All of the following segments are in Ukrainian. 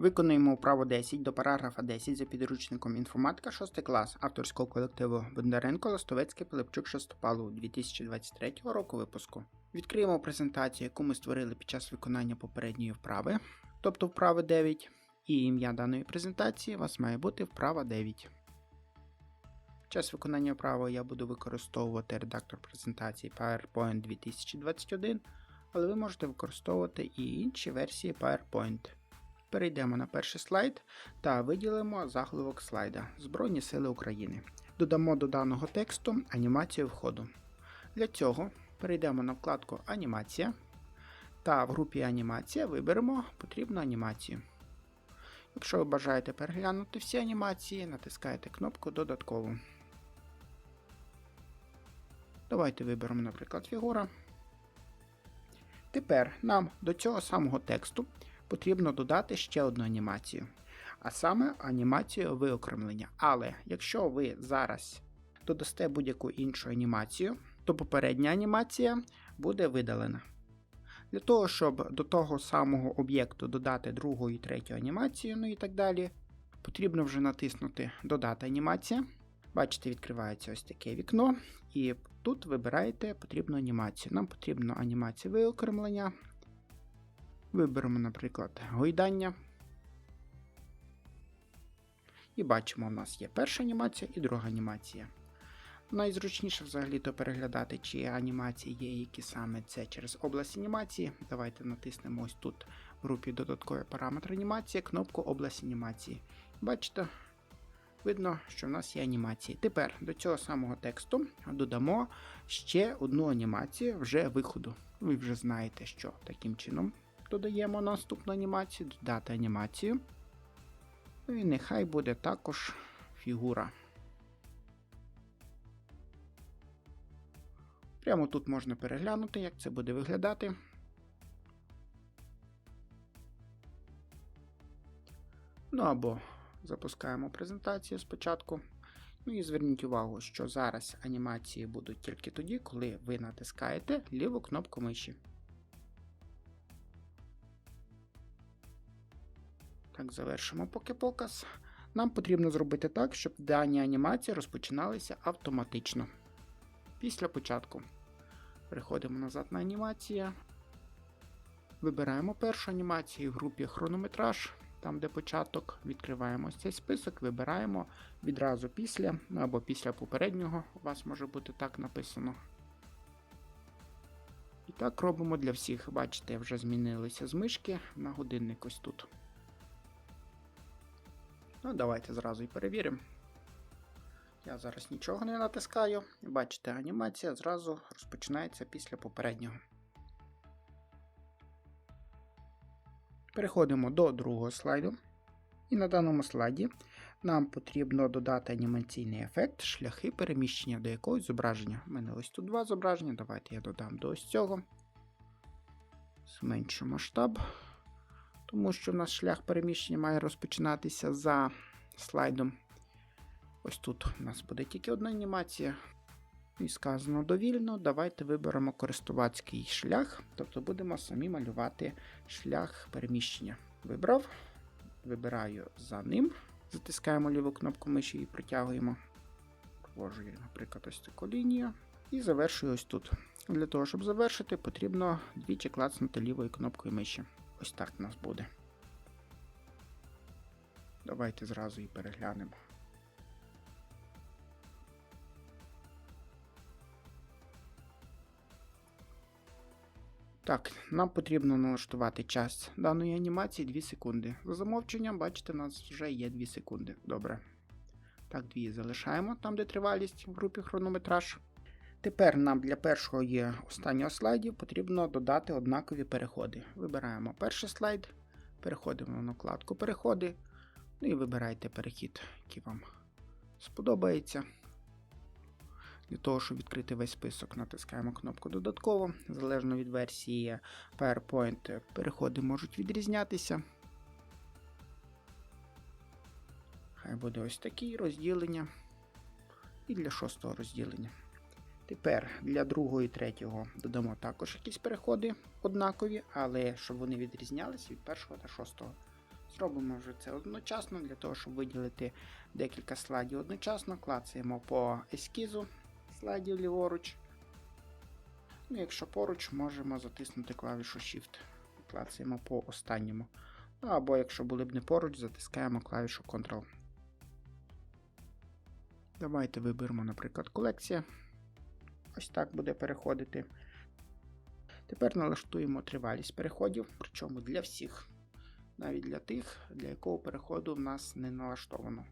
Виконуємо вправо 10 до параграфа 10 за підручником інформатика 6 клас авторського колективу Бондаренко, Ластовецький, Пилипчук, Шестопалу 2023 року випуску. Відкриємо презентацію, яку ми створили під час виконання попередньої вправи, тобто вправи 9, і ім'я даної презентації у вас має бути вправа 9. Під час виконання вправи я буду використовувати редактор презентації PowerPoint 2021, але ви можете використовувати і інші версії PowerPoint. Перейдемо на перший слайд та виділимо заголовок слайда Збройні Сили України. Додамо до даного тексту анімацію входу. Для цього перейдемо на вкладку Анімація та в групі Анімація виберемо потрібну анімацію. Якщо ви бажаєте переглянути всі анімації, натискаєте кнопку Додатково. Давайте виберемо, наприклад, фігура. Тепер нам до цього самого тексту потрібно додати ще одну анімацію, а саме анімацію виокремлення. Але якщо ви зараз додасте будь-яку іншу анімацію, то попередня анімація буде видалена. Для того, щоб до того самого об'єкту додати другу і третю анімацію, ну і так далі, потрібно вже натиснути Додати анімація. Бачите, відкривається ось таке вікно, і тут вибираєте потрібну анімацію. Нам потрібна анімація виокремлення. Виберемо, наприклад, гойдання. І бачимо, у нас є перша анімація і друга анімація. Найзручніше взагалі-то переглядати, чи анімації є, які саме це через область анімації. Давайте натиснемо ось тут в групі додаткові параметри анімації, кнопку область анімації. Бачите, видно, що в нас є анімації. Тепер до цього самого тексту додамо ще одну анімацію вже виходу. Ви вже знаєте, що таким чином додаємо наступну анімацію, додати анімацію. Ну і нехай буде також фігура. Прямо тут можна переглянути, як це буде виглядати. Ну або запускаємо презентацію спочатку. Ну і зверніть увагу, що зараз анімації будуть тільки тоді, коли ви натискаєте ліву кнопку миші. Так, завершимо поки показ. Нам потрібно зробити так, щоб дані анімації розпочиналися автоматично. Після початку переходимо назад на анімація. Вибираємо першу анімацію в групі хронометраж, там де початок, відкриваємо цей список, вибираємо відразу після, або після попереднього, у вас може бути так написано. І так робимо для всіх. Бачите, вже змінилися з мишки на годинник ось тут. Ну, давайте зразу і перевіримо. Я зараз нічого не натискаю. Бачите, анімація зразу розпочинається після попереднього. Переходимо до другого слайду. І на даному слайді нам потрібно додати анімаційний ефект, шляхи переміщення до якогось зображення. У мене ось тут два зображення. Давайте я додам до ось цього. Зменшу масштаб тому що в нас шлях переміщення має розпочинатися за слайдом. Ось тут у нас буде тільки одна анімація. І сказано довільно. Давайте виберемо користувацький шлях, тобто будемо самі малювати шлях переміщення. Вибрав, вибираю за ним, затискаємо ліву кнопку миші і притягуємо. Провожу, наприклад, ось таку лінію. І завершую ось тут. Для того, щоб завершити, потрібно двічі клацнути лівою кнопкою миші. Ось так у нас буде. Давайте зразу і переглянемо. Так, нам потрібно налаштувати час даної анімації 2 секунди. За замовченням, бачите, у нас вже є 2 секунди. Добре. Так, 2 залишаємо там, де тривалість в групі хронометраж. Тепер нам для першого і останнього слайдів потрібно додати однакові переходи. Вибираємо перший слайд, переходимо на вкладку Переходи. Ну і вибирайте перехід, який вам сподобається. Для того, щоб відкрити весь список, натискаємо кнопку Додатково. Залежно від версії PowerPoint, переходи можуть відрізнятися. Хай буде ось такі розділення. І для шостого розділення. Тепер для другого і третього додамо також якісь переходи однакові, але щоб вони відрізнялися від першого та шостого. Робимо вже це одночасно для того, щоб виділити декілька слайдів одночасно. Клацаємо по ескізу слайдів ліворуч. Ну, якщо поруч, можемо затиснути клавішу Shift. Клацаємо по останньому. Ну, або якщо були б не поруч, затискаємо клавішу Ctrl. Давайте виберемо, наприклад, колекція. Ось так буде переходити. Тепер налаштуємо тривалість переходів, причому для всіх, навіть для тих, для якого переходу в нас не налаштовано.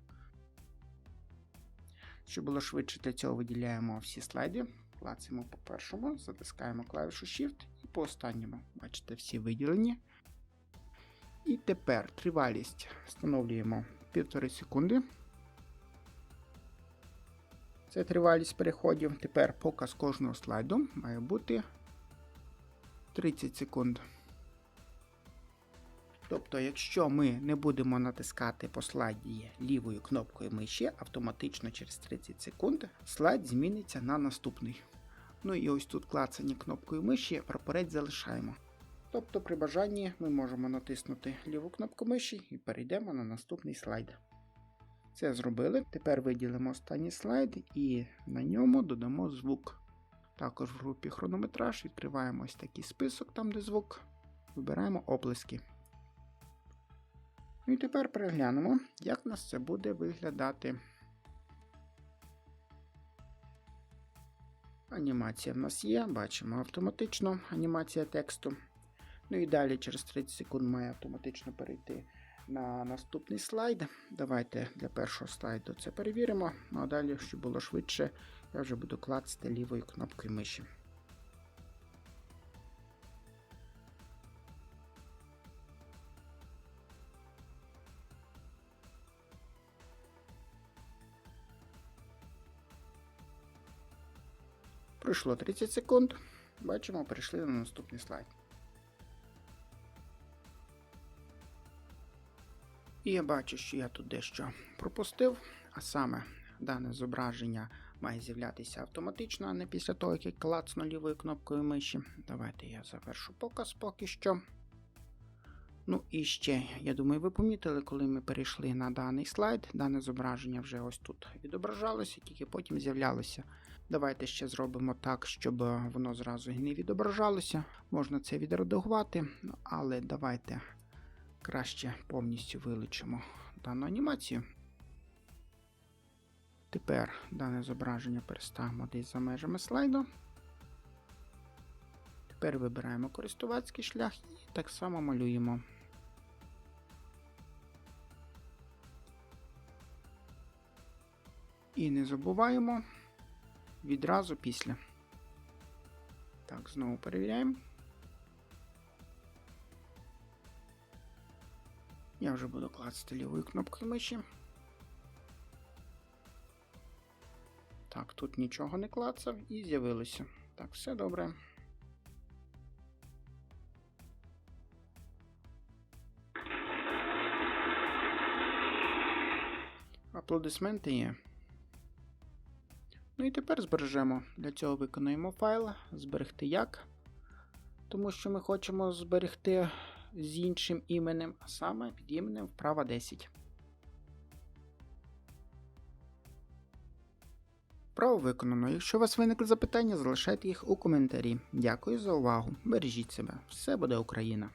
Щоб було швидше, для цього виділяємо всі слайди, клацаємо по першому, затискаємо клавішу Shift і по останньому. Бачите, всі виділені. І тепер тривалість встановлюємо 1,5 секунди. Це тривалість переходів. Тепер показ кожного слайду має бути 30 секунд. Тобто, якщо ми не будемо натискати по слайді лівою кнопкою миші, автоматично через 30 секунд слайд зміниться на наступний. Ну і ось тут клацання кнопкою миші прапорець залишаємо. Тобто, при бажанні ми можемо натиснути ліву кнопку миші і перейдемо на наступний слайд. Це зробили. Тепер виділимо останній слайд і на ньому додамо звук. Також в групі хронометраж відкриваємо ось такий список, там де звук. Вибираємо оплески. Ну і тепер переглянемо, як у нас це буде виглядати. Анімація в нас є, бачимо автоматично анімація тексту. Ну і далі через 30 секунд має автоматично перейти на наступний слайд. Давайте для першого слайду це перевіримо. Ну а далі, щоб було швидше, я вже буду клацати лівою кнопкою миші. Пройшло 30 секунд. Бачимо, перейшли на наступний слайд. І я бачу, що я тут дещо пропустив, а саме дане зображення має з'являтися автоматично, а не після того, як я клацну лівою кнопкою миші. Давайте я завершу показ поки що. Ну і ще, я думаю, ви помітили, коли ми перейшли на даний слайд, дане зображення вже ось тут відображалося, тільки потім з'являлося. Давайте ще зробимо так, щоб воно зразу і не відображалося. Можна це відредагувати, ну, але давайте краще повністю вилучимо дану анімацію. Тепер дане зображення переставимо десь за межами слайду. Тепер вибираємо користувацький шлях і так само малюємо. І не забуваємо відразу після. Так, знову перевіряємо. Я вже буду клацати лівою кнопкою миші. Так, тут нічого не клацав і з'явилося. Так, все добре. Аплодисменти є. Ну і тепер збережемо. Для цього виконуємо файл, зберегти як. Тому що ми хочемо зберегти з іншим іменем, а саме під іменем вправа 10. Право виконано. Якщо у вас виникли запитання, залишайте їх у коментарі. Дякую за увагу. Бережіть себе. Все буде Україна!